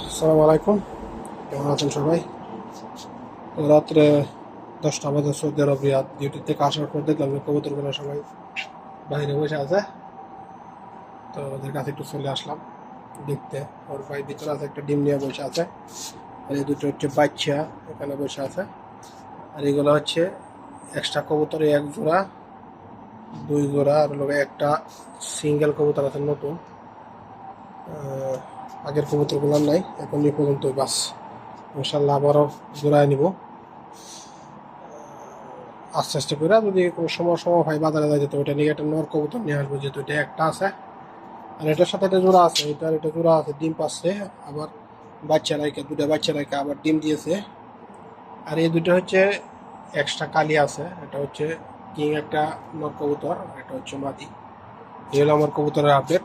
আসসালামু আলাইকুম। কেমন আছেন সবাই? রাত্রে দশটা বাজে সৌদি আরব রিয়াদ ডিউটি থেকে আসার পর দেখলাম কবুতরগুলো সবাই বাইরে বসে আছে। তো ওদের কাছে একটু চলে আসলাম দেখতে। ওর ভাই ভিতরে আছে, একটা ডিম নিয়ে বসে আছে। আর এই দুটো হচ্ছে বাচ্চা এখানে বসে আছে। আর এগুলো হচ্ছে এক্সট্রা কবুতর, এক জোড়া, দুই জোড়া, আর লোক একটা সিঙ্গেল কবুতর আছে নতুন। আগের কবুতরগুলো নাই, এখন এই পর্যন্ত বাস। ইনশাল্লাহ আবারও জোড়ায় নিব। আস্তে আস্তে করে যদি কোনো সময় সময় হয় বাজারে যায় যেতে, ওইটা নিয়ে একটা নর কবুতর নিয়ে আসব যেহেতু এটা একটা আছে। আর এটার সাথে একটা জোড়া আছে এটার এটা জোড়া আছে, ডিম পাচ্ছে, আবার বাচ্চা রাইকে দুটা বাচ্চা রাইকে আবার ডিম দিয়েছে। আর এই দুটো হচ্ছে এক্সট্রা কালি আছে, এটা হচ্ছে কিং একটা নর কবুতর এটা হচ্ছে মাদি। এই হলো আমার কবুতরের আপডেট